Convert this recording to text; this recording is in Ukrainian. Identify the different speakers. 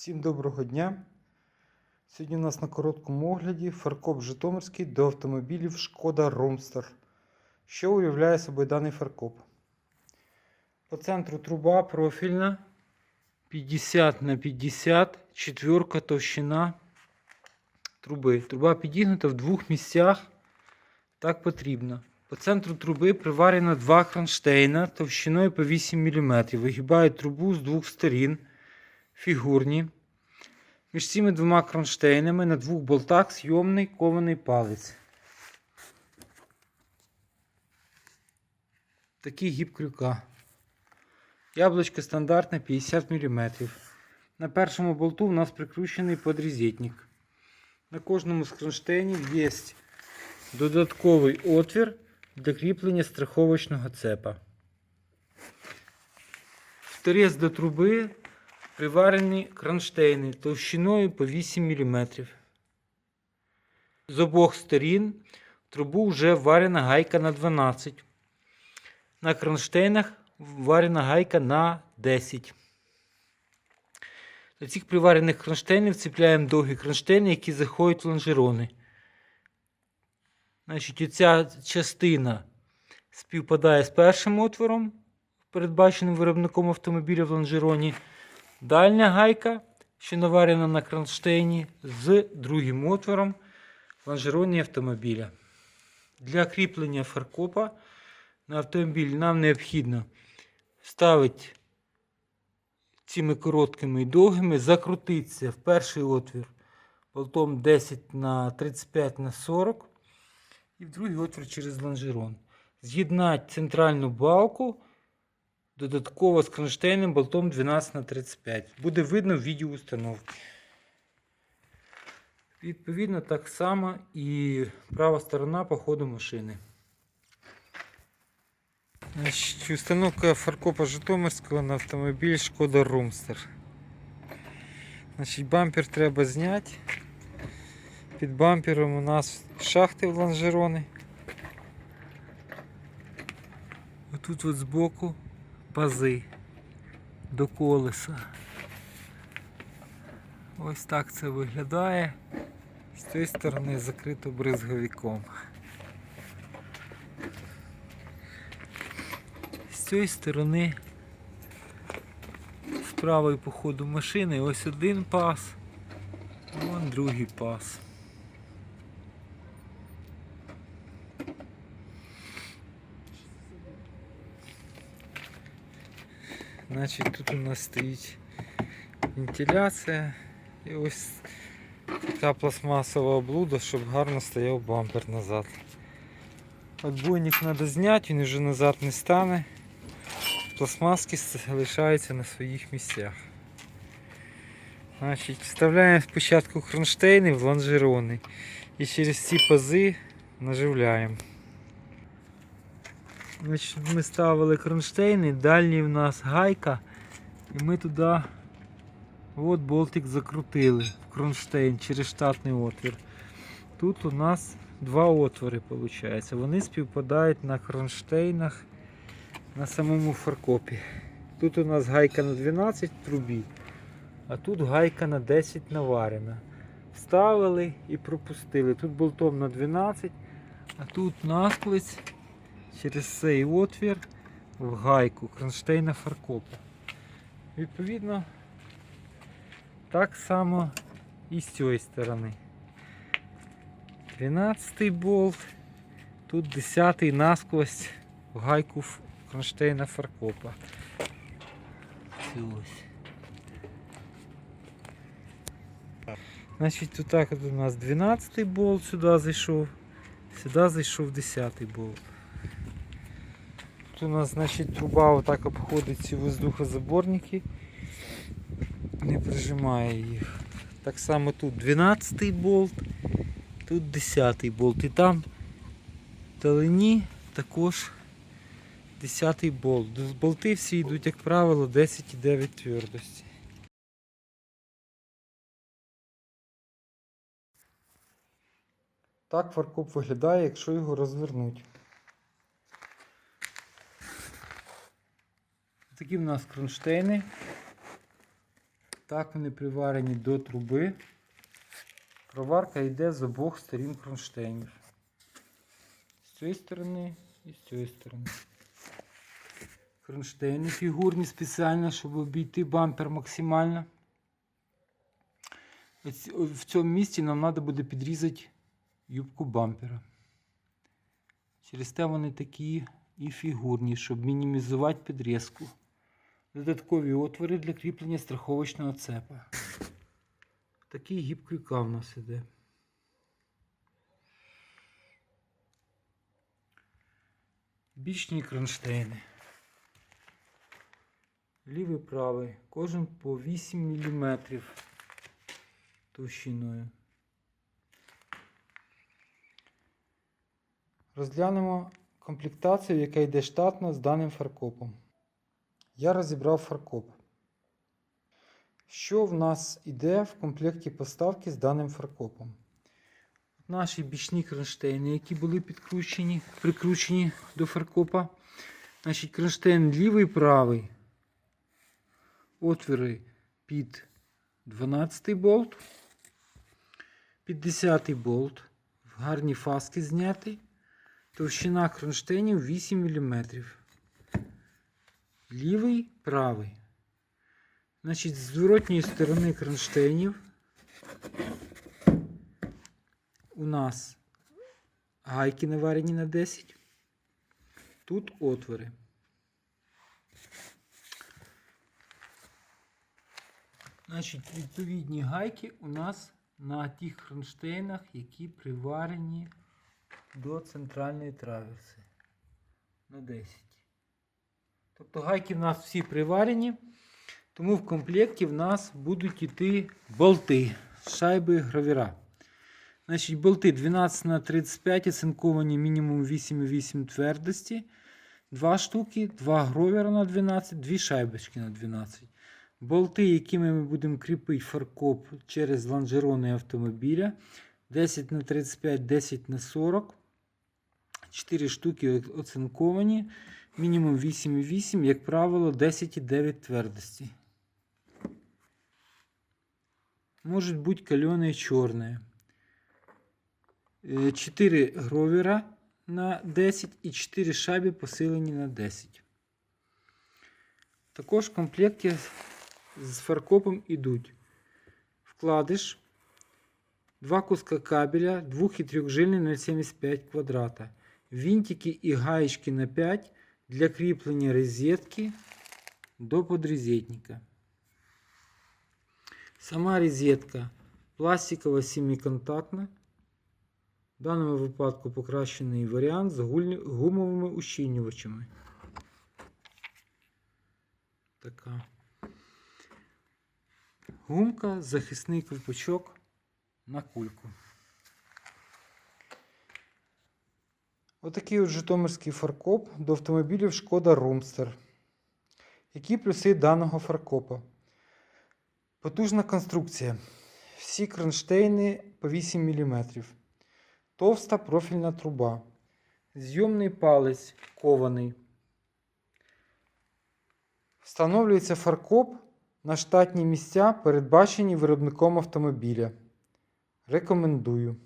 Speaker 1: Всім доброго дня. Сьогодні у нас на короткому огляді фаркоп Житомирський до автомобілів Шкода Ромстер. Що уявляє собою даний фаркоп? По центру труба профільна 50 на 50, четверка товщина труби. Труба підігнута в двох місцях. Так потрібно. По центру труби приварено два кронштейна товщиною по 8 мм. Вигибають трубу з двох сторін фігурні. Між цими двома кронштейнами на двох болтах зйомний кований палець. Такий гіб крюка. Яблучко стандартне 50 мм. На першому болту у нас прикручений подрізетник. На кожному з кронштейнів є додатковий отвір для кріплення страховочного цепа. В до труби приварені кронштейни товщиною по 8 мм. З обох сторін в трубу вже варена гайка на 12. На кронштейнах варена гайка на 10. До цих приварених кронштейнів цепляємо довгі кронштейни, які заходять в лонжерони. Значить, оця частина співпадає з першим отвором, передбаченим виробником автомобіля в лонжероні. Дальня гайка, що наварена на кронштейні, з другим отвором в лонжероні автомобіля. Для кріплення фаркопа на автомобіль нам необхідно вставити цими короткими і довгими, закрутитися в перший отвір болтом 10 на 35 на 40 і в другий отвір через лонжерон. З'єднати центральну балку додатково з кронштейним болтом 12 на 35. Буде видно в відео установки. Відповідно, так само і права сторона по ходу машини. Значить, установка фаркопа Житомирського на автомобіль Шкода Румстер. Значить, бампер треба зняти. Під бампером у нас шахти в лонжерони. Отут от збоку пази до колеса. Ось так це виглядає. З цієї сторони закрито бризговиком. З цієї сторони з правої по ходу машини ось один пас, вон другий пас. Значить, тут у нас стоїть вентиляція і ось така пластмасова облуда, щоб гарно стояв бампер назад. Отбойник треба зняти, він вже назад не стане. Пластмаски залишаються на своїх місцях. Значить, Вставляємо спочатку кронштейни в лонжерони і через ці пази наживляємо. Ми ставили кронштейни, дальній в нас гайка, і ми туди от болтик закрутили в кронштейн через штатний отвір. Тут у нас два отвори виходить. Вони співпадають на кронштейнах на самому фаркопі. Тут у нас гайка на 12 в трубі, а тут гайка на 10 наварена. Вставили і пропустили. Тут болтом на 12, а тут насквозь через цей отвір в гайку кронштейна фаркопа. Відповідно, так само і з цієї сторони. 12 болт, тут 10 насквозь в гайку кронштейна фаркопа. Це ось. Значить, тут так у нас 12 болт сюди зайшов, сюди зайшов 10 болт. Тут у нас значить, труба отак обходить ці воздухозаборники, не прижимає їх. Так само тут 12 болт, тут 10 болт. І там в далині також 10 болт. Болти всі йдуть, як правило, 10,9 твердості. Так фаркоп виглядає, якщо його розвернути. Такі в нас кронштейни. Так вони приварені до труби. Проварка йде з обох сторін кронштейнів. З цієї сторони і з цієї сторони. Кронштейни фігурні спеціально, щоб обійти бампер максимально. В цьому місці нам треба буде підрізати юбку бампера. Через те вони такі і фігурні, щоб мінімізувати підрізку. Додаткові отвори для кріплення страховочного цепа. Такий гіб крюка в нас іде. Бічні кронштейни. Лівий правий. Кожен по 8 мм товщиною. Розглянемо комплектацію, яка йде штатно з даним фаркопом. Я розібрав фаркоп. Що в нас йде в комплекті поставки з даним фаркопом? Наші бічні кронштейни, які були підкручені, прикручені до фаркопа. Значить, кронштейн лівий правий. Отвіри під 12 болт, під 10 болт. В гарні фаски знятий. Товщина кронштейнів 8 мм. Лівий, правий. Значить, з зворотньої сторони кронштейнів у нас гайки наварені на 10. Тут отвори. Значить, відповідні гайки у нас на тих кронштейнах, які приварені до центральної траверси на 10. Тобто гайки в нас всі приварені, тому в комплекті в нас будуть йти болти, шайби гравіра. Значить, болти 12 на 35 оцинковані мінімум 8,8 твердості. 2 штуки, 2 гровера на 12, 2 шайбочки на 12. Болти, якими ми будемо кріпити фаркоп через лонжерони автомобіля. 10 на 35, 10 на 40. 4 штуки оцинковані. Мінімум 8,8, як правило, 10,9 твердості. Можуть бути кальоне чорне. 4 гровера на 10 і 4 шайби посилені на 10. Також в комплекті з фаркопом йдуть вкладиш, два куска кабеля, 2 і 3 жильний 0,75 квадрата, винтики і гаєчки на 5 для кріплення розетки до подрезетника. Сама розетка пластикова семиконтактна. В даному випадку покращений варіант з гумовими ущільнювачами. Така. Гумка, захисний ковпачок на кульку. Отакий от житомирський фаркоп до автомобілів Шкода Румстер. Які плюси даного фаркопа? Потужна конструкція. Всі кронштейни по 8 мм. Товста профільна труба. Зйомний палець кований. Встановлюється фаркоп на штатні місця, передбачені виробником автомобіля. Рекомендую.